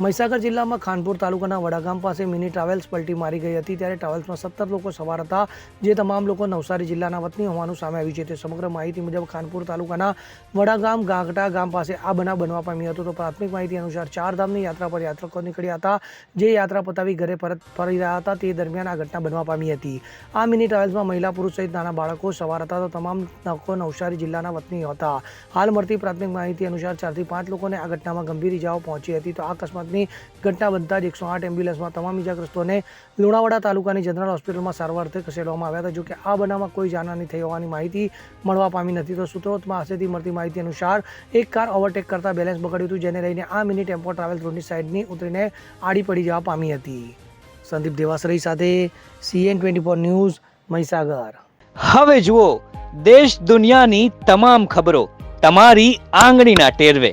મહીસાગર જિલ્લામાં ખાનપુર તાલુકાના વડાગામ પાસે મિની ટ્રાવેલ્સ પલટી મારી ગઈ હતી ત્યારે ટ્રાવેલ્સમાં સત્તર લોકો સવાર હતા. જે તમામ લોકો નવસારી જિલ્લાના વતની હોવાનું સામે આવ્યું છે. તે સમગ્ર માહિતી મુજબ ખાનપુર તાલુકાના વડાગામ ગાંગટા ગામ પાસે આ બનાવ બનવા પામ્યો હતો. તો પ્રાથમિક માહિતી અનુસાર ચાર ધામની યાત્રા પર યાત્રિકો નીકળ્યા હતા. જે યાત્રા પતાવી ઘરે પરત ફરી રહ્યા હતા. તે દરમિયાન આ ઘટના બનવા પામી હતી. આ મિની ટ્રાવેલ્સમાં મહિલા, પુરુષ સહિત નાના બાળકો સવાર હતા. તો તમામ લોકો નવસારી જિલ્લાના વતની હતા. હાલ મળતી પ્રાથમિક માહિતી અનુસાર ચારથી પાંચ લોકોને આ ઘટનામાં ગંભીર ઇજાઓ પહોંચી હતી. તો આ અકસ્માતની ઘટના બનતા જ એકસો આઠ એમ્બ્યુલન્સમાં તમામ ઇજાગ્રસ્તોને લુણાવાડા તાલુકાની જનરલ હોસ્પિટલમાં સારવાર અર્થે ખસેડવામાં આવ્યા હતા. જોકે આ બનાવમાં કોઈ જાનહાની થઈ હોવાની માહિતી મળવા પામી નથી. તો સૂત્રો પાસેથી મળતી માહિતી અનુસાર, એક કાર ઓવરટેક કરતા બેલેન્સ બગડ્યું હતું, જેને લઈને આ મિની ટેમ્પો ટ્રાવેલ રોડની સાઈડની ઉતરીને આડી પડી જવા પામી હતી. સંદીપ દેવાસરી સાથે CN twenty four news, Mahisagar. હવે જુઓ, દેશ દુનિયાની તમામ ખબરો, તમારી આંગળીના ટેરવે.